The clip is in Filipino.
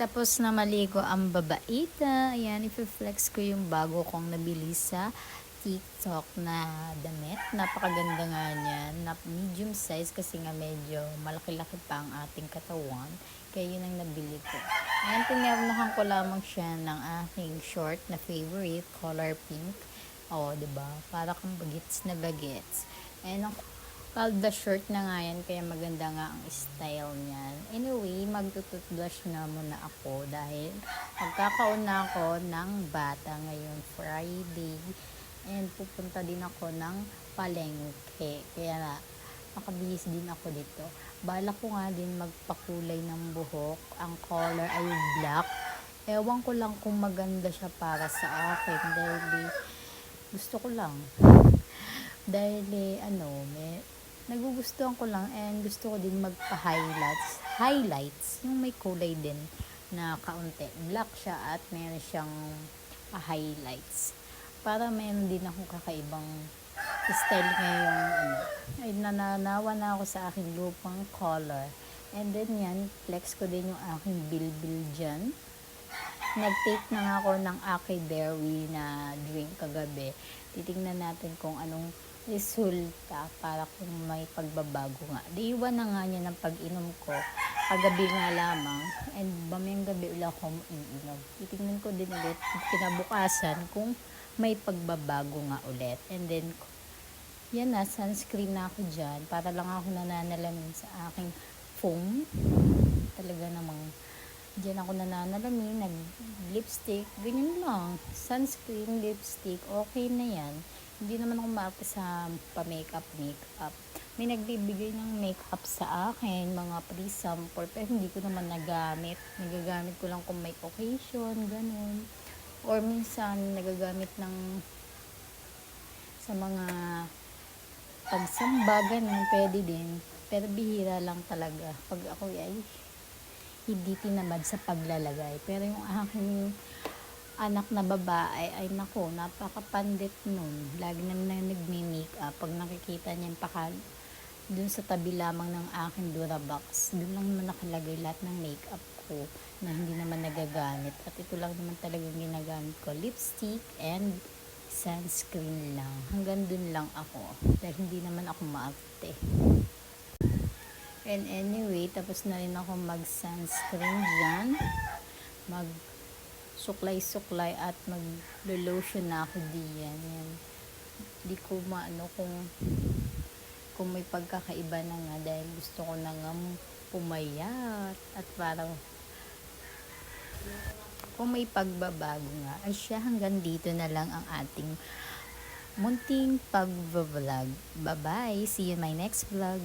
Tapos na maligo ang babaita. Ayan, i-flex ko yung bago kong nabili sa TikTok na damit. Napakaganda nga niyan. Na medium size kasi nga medyo malaki-laki pa ang ating katawan. Kaya yun ang nabili ko. Ayan, tinarnahan ko lamang siya ng aking short na favorite, color pink. Oo, 'di ba? Para kang bagets na bagets. And ang Palda shirt na nga yan, kaya maganda nga ang style niyan. Anyway, magtututbrush na muna ako dahil magkakauna ako ng bata ngayon Friday. And pupunta din ako ng palengke. Kaya na, nakabihis din ako dito. Bala ko nga din magpakulay ng buhok. Ang color ay black. Ewan ko lang kung maganda siya para sa akin dahil gusto ko lang. Dahil eh, ano, may, nagugustuhan ko lang and gusto ko din magpa-highlights. Highlights, yung may kulay din na kaunti. Black siya at meron siyang ah, highlights. Para meron din akong kakaibang style ngayong ano. Ay, nananawa na ako sa aking lupang color. And then yan, flex ko din yung aking bilbil dyan. Nag-take na nga ako ng Aki Berry na drink kagabi. Titingnan natin kung anong resulta para kung may pagbabago nga. Di iwan na nga niya ng pag-inom ko. Kagabi nga lamang. And bamayang gabi ulit ako iinom. Titingnan ko din ulit kinabukasan kung may pagbabago nga ulit. And then, yan na, sunscreen na ako dyan. Para lang ako nananalamin sa aking foam. Talaga namang Diyan ako nananalamin, nag-lipstick, ganyan lang. Sunscreen, lipstick, okay na yan. Hindi naman ako maarte sa pa-makeup, makeup. May nagbibigay ng makeup sa akin, mga pre-sample, pero hindi ko naman nagamit. Nagagamit ko lang kung may occasion, ganun. Or minsan, nagagamit ng sa mga pagsamba, ganun, pwede din. Pero bihira lang talaga. Pag ako ay hindi tinamad sa paglalagay. Pero yung aking anak na babae, ay nako, napakapandit nun. Lagi na na nagme-makeup. Pag nakikita niya yung paka, dun sa tabi lamang ng aking Durabox, dun lang naman nakalagay lahat ng makeup ko na hindi naman nagagamit. At ito lang naman talagang ginagamit ko. Lipstick and sunscreen lang. Hanggang dun lang ako. Dahil hindi naman ako maarte. And anyway, tapos na rin ako mag-sunscreen dyan. Mag suklay-suklay at mag-lotion na ako diyan. Yan. Di ko maano kung kung may pagkakaiba na nga dahil gusto ko na nga pumayat at parang kung may pagbabago nga ay siya hanggang dito na lang ang ating munting pag-vlog. Bye-bye. See you in my next vlog.